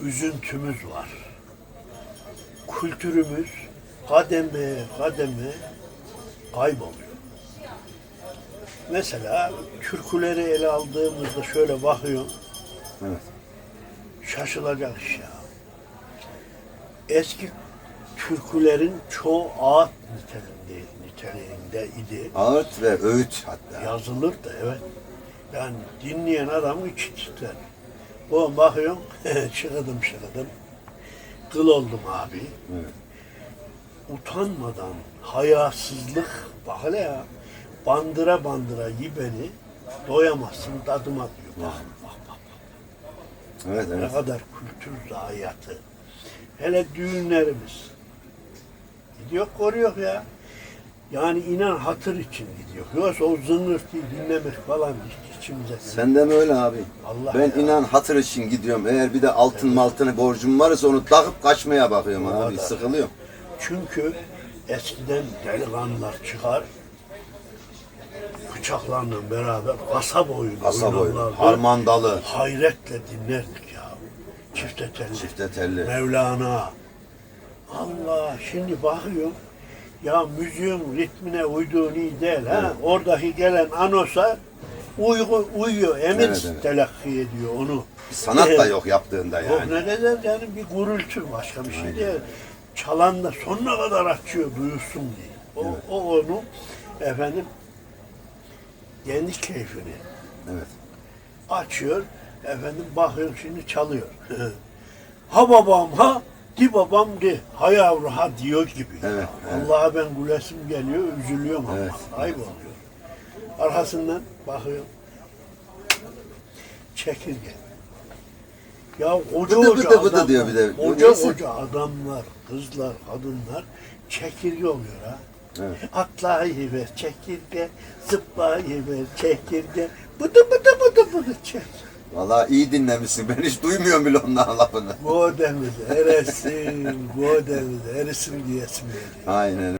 üzüntümüz var. Kültürümüz kademe kademe kayboluyor. Mesela türküleri ele aldığımızda şöyle bakıyorum, Evet. şaşılacak iş ya. Eski türkülerin çoğu ağıt niteliğinde, niteliğinde idi. Ağıt ve öğüt hatta. Yazılır da evet. Yani dinleyen adam içi titrer. O bakıyorum, şıkıdım şıkıdım. Kıl oldum abi. Evet. Utanmadan, hayasızlık, bak hele ya. Bandıra bandıra yi beni, doyamazsın tadıma diyor. Bak, bak, bak. Evet, Ne evet. kadar kültür zayiatı. Hele düğünlerimiz. Gidiyor koruyor ya. Yani inan hatır için gidiyor. Yoksa o zıngırtıyı dinlemek falan hiç içimize gelmez. Sen de mi öyle abi? Allah ben ya. inan hatır için gidiyorum. Eğer bir de altın maltını borcum varsa onu takıp kaçmaya bakıyorum O abi. kadar. Sıkılıyorum. Çünkü eskiden delikanlılar çıkar, bıçaklarla beraber kasap oyunu Kasap oyunu, harmandalı. Hayretle dinlerdik ya. Çifte telli. Çifte telli. Mevlana. Allah şimdi bakıyorum ya müziğin ritmine uyduğunu değil ha. Oradaki gelen anosa uygu, uyuyor. Emir Evet, evet. telakki ediyor onu. Bir sanat da Ee, yok yaptığında Yok yani. ne kadar yani bir gurultu başka bir şey değil. Çalan da sonuna kadar açıyor duyulsun diye. O, o onu efendim kendi keyfini Evet. açıyor. Efendim bakıyor şimdi çalıyor. ha babam ha di babam di. Ha yavru ha diyor gibi. Evet, evet. Allah'a ben gülesim geliyor, üzülüyorum ama Evet, ayıp oluyor. Arkasından bakıyor. Çekirge. Ya koca Bıdı bıdı bıdı adamlar, diyor bir de. Koca adamlar, kızlar, kadınlar çekirge oluyor ha. Evet. Atlayıver çekirge, zıplayıver çekirge, bıdı bıdı bıdı bıdı çek. Vallahi iyi dinlemişsin. Ben hiç duymuyorum bile onların lafını. Godemiz eresin, godemiz erisin diyesim geliyor. Aynen.